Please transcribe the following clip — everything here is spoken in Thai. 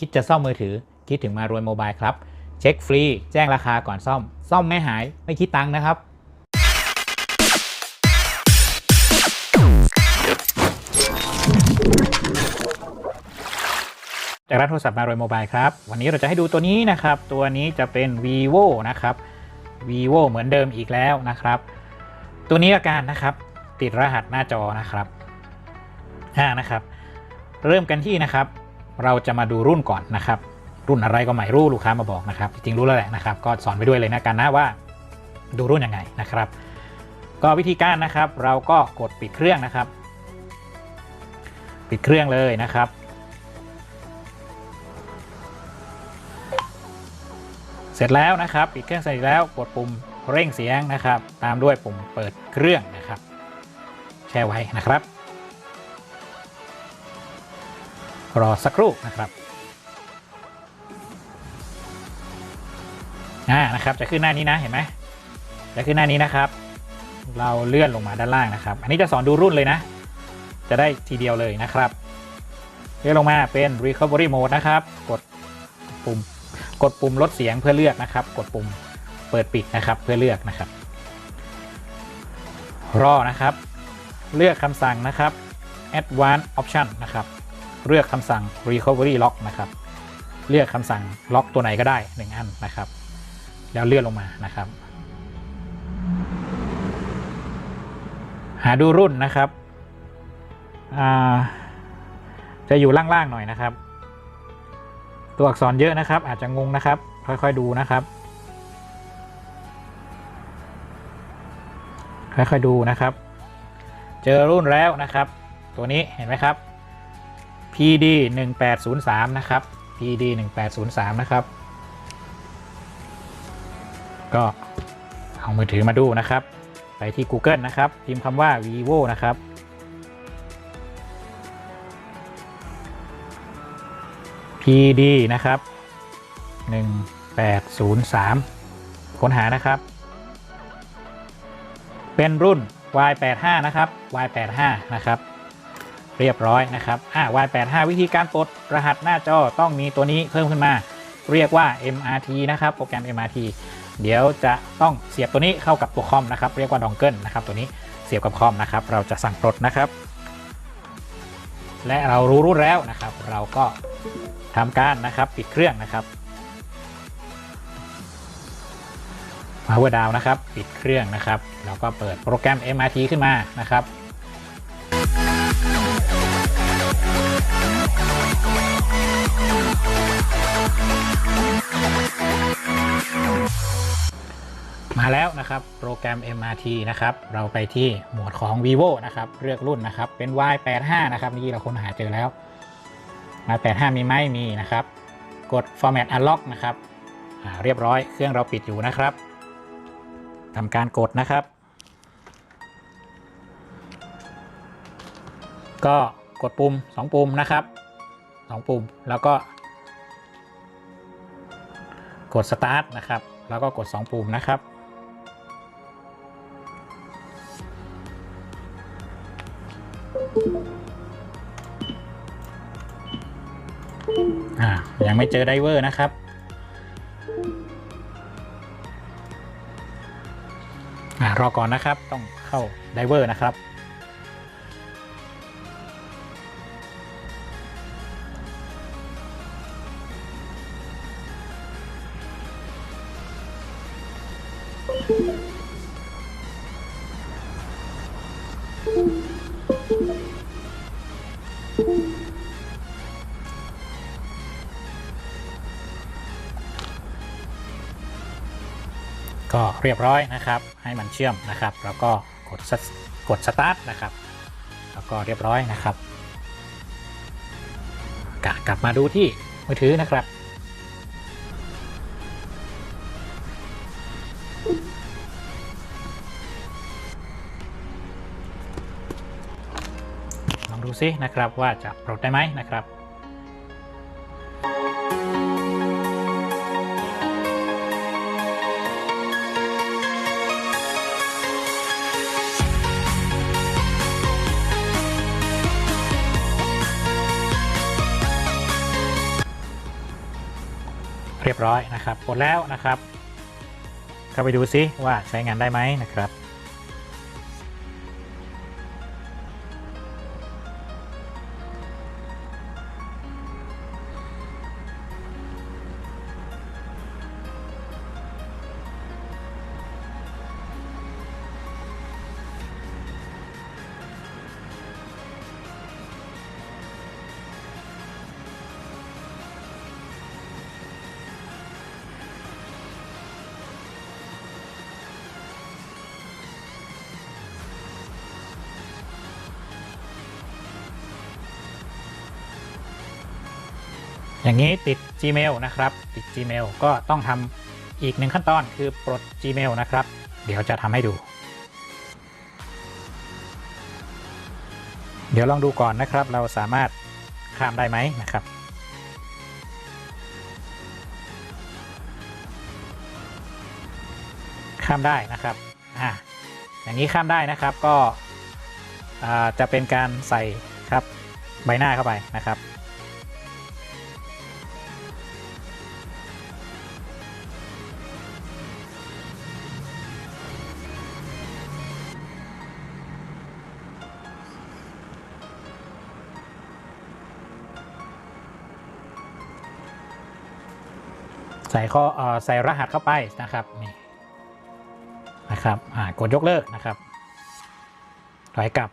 คิดจะซ่อมมือถือ คิดถึงมารวยโมบายครับ เช็คฟรี แจ้งราคาก่อนซ่อม ซ่อมไม่หาย ไม่คิดตังค์นะครับ จากร้านโทรศัพท์มารวยโมบายครับ วันนี้เราจะให้ดูตัวนี้นะครับ ตัวนี้จะเป็น vivo นะครับ vivo เหมือนเดิมอีกแล้วนะครับ ตัวนี้อาการนะครับ ติดรหัสหน้าจอนะครับอ่านะครับ เริ่มกันที่นะครับ เราจะมาดูรุ่นก่อนนะครับ รุ่นอะไรก็ไม่รู้ลูกค้ามาบอกนะครับ จริงๆรู้แล้วแหละนะครับ ก็สอนไปด้วยเลยนะกันนะว่าดูรุ่นยังไงนะครับ ก็วิธีการนะครับ เราก็กดปิดเครื่องนะครับ ปิดเครื่องเลยนะครับเสร็จแล้วนะครับปิดเครื่องเสร็จแล้วกดปุ่มเร่งเสียงนะครับ ตามด้วยปุ่มเปิดเครื่องนะครับ แช่ไว้นะครับ รอสักครู่นะครับอ่านะครับจะขึ้นหน้านี้นะเห็นไหมจะขึ้นหน้านี้นะครับ เราเลื่อนลงมาด้านล่างนะครับ อันนี้จะสอนดูรุ่นเลยนะ จะได้ทีเดียวเลยนะครับ เลื่อนลงมาเป็น recovery mode นะครับ กดปุ่มกดปุ่มลดเสียงเพื่อเลือกนะครับ กดปุ่มเปิดปิดนะครับเพื่อเลือกนะครับ รอนะครับ เลือกคำสั่งนะครับ advanced option นะครับ เลือกคำสั่ง recovery lock นะครับ เลือกคำสั่งล็อกตัวไหนก็ได้ 1 อันนะครับ แล้วเลื่อนลงมานะครับ หาดูรุ่นนะครับ จะอยู่ล่างๆหน่อยนะครับ ตัวอักษรเยอะนะครับ อาจจะงงนะครับ ค่อยๆดูนะครับ ค่อยๆดูนะครับ เจอรุ่นแล้วนะครับ ตัวนี้เห็นไหมครับ PD 1803นะครับ PD 1803นะครับ ก็เอามือถือมาดูนะครับ ไปที่ Google นะครับ พิมพ์คำว่า vivo นะครับ PD นะครับ 1803 ค้นหานะครับ เป็นรุ่น Y85 นะครับ Y85 นะครับ เรียบร้อยนะครับอ่า Y85 วิธีการปลดรหัสหน้าจอต้องมีตัวนี้เพิ่มขึ้นมา เรียกว่า MRT นะครับ โปรแกรม MRT เดี๋ยวจะต้องเสียบตัวนี้เข้ากับตัวคอมนะครับ เรียกว่าดองเกิลนะครับ ตัวนี้เสียบกับคอมนะครับ เราจะสั่งปลดนะครับ และเรารู้รุ่นแล้วนะครับ เราก็ทำการนะครับปิดเครื่องนะครับ power down นะครับ ปิดเครื่องนะครับ แล้วก็เปิดโปรแกรม MRT ขึ้นมานะครับ มาแล้วนะครับโปรแกรม MRT นะครับเราไปที่หมวดของ vivo นะครับเลือกรุ่นนะครับเป็น Y85 นะครับนี่เราค้นหาเจอแล้ว Y85 มีไหมมีนะครับกด format unlock นะครับเรียบร้อยเครื่องเราปิดอยู่นะครับทำการกดนะครับ ก็กดปุ่ม 2 ปุ่มนะครับ2ปุ่มแล้วก็ กด start นะครับ แล้วก็กด 2 ปุ่มนะครับ ยังไม่เจอไดเวอร์นะครับอ่ารอก่อนนะครับ ต้องเข้าไดเวอร์นะครับ ก็เรียบร้อยนะครับ ให้มันเชื่อมนะครับ แล้วก็กดกด start นะครับ แล้วก็เรียบร้อยนะครับกะกลับมาดูที่มือถือนะครับ ลองดูซินะครับว่าจะปลดได้ไหมนะครับ เรียบร้อยนะครับกดแล้วนะครับ เข้าไปดูซิว่าใช้งานได้ไหมนะครับ อย่างนี้ติด Gmail นะครับ ติด Gmail ก็ต้องทำอีกหนึ่งขั้นตอนคือปลด Gmail นะครับ เดี๋ยวจะทำให้ดู เดี๋ยวลองดูก่อนนะครับ เราสามารถข้ามได้ไหมนะครับ ข้ามได้นะครับอ่าอย่างนี้ข้ามได้นะครับก็อ่าจะเป็นการใส่ครับใบหน้าเข้าไปนะครับ ใส่ข้อใส่รหัสเข้าไปนะครับนี่นะครับกดยกเลิกนะครับถอยกลับ